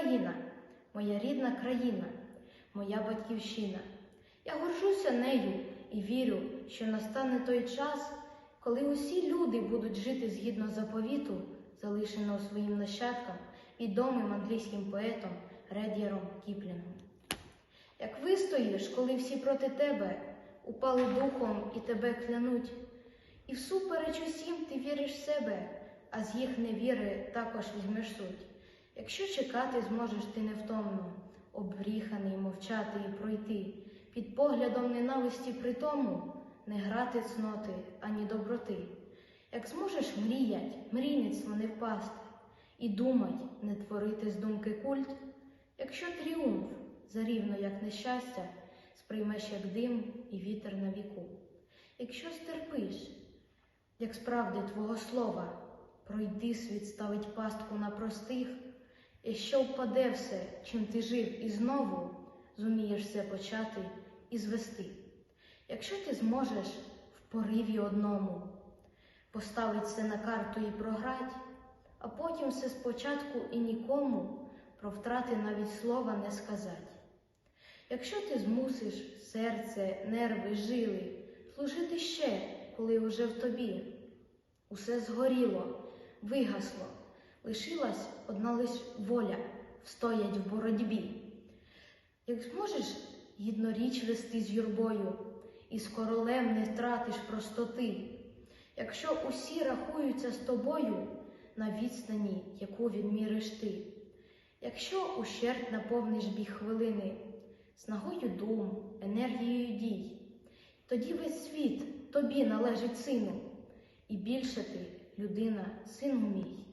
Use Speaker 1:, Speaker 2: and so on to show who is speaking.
Speaker 1: Україна, моя рідна країна, моя батьківщина. Я горжуся нею і вірю, що настане той час, коли усі люди будуть жити згідно заповіту, залишеного своїм нащадкам, відомим англійським поетом Ред'яром Кіплінгом. Як вистоїш, коли всі проти тебе упали духом і тебе клянуть, і всупереч усім ти віриш в себе, а з їх невіри також візьмеш суть. Якщо чекати зможеш ти невтомно, обріханий мовчати і пройти, під поглядом ненависті при тому не грати цноти ані доброти. Як зможеш мріять, мрійництво не впасти, і думать, не творити з думки культ, якщо тріумф зарівно, як нещастя, сприймеш як дим і вітер на віку. Якщо стерпиш, як справди твого слова, пройди світ ставить пастку на простих, і що впаде все, чим ти жив, і знову зумієш все почати і звести. Якщо ти зможеш в пориві одному поставить все на карту і програть, а потім все спочатку і нікому про втрати навіть слова не сказать. Якщо ти змусиш серце, нерви, жили служити ще, коли уже в тобі усе згоріло, вигасло, лишилась одна лиш воля встоять в боротьбі. Як зможеш гідно річ вести з юрбою, і з королем не втратиш простоти, якщо усі рахуються з тобою на відстані, яку відміриш ти, якщо ущерть наповниш біг хвилини, снагою дум, енергією дій, тоді весь світ тобі належить сину, і більше ти, людина, сину мій.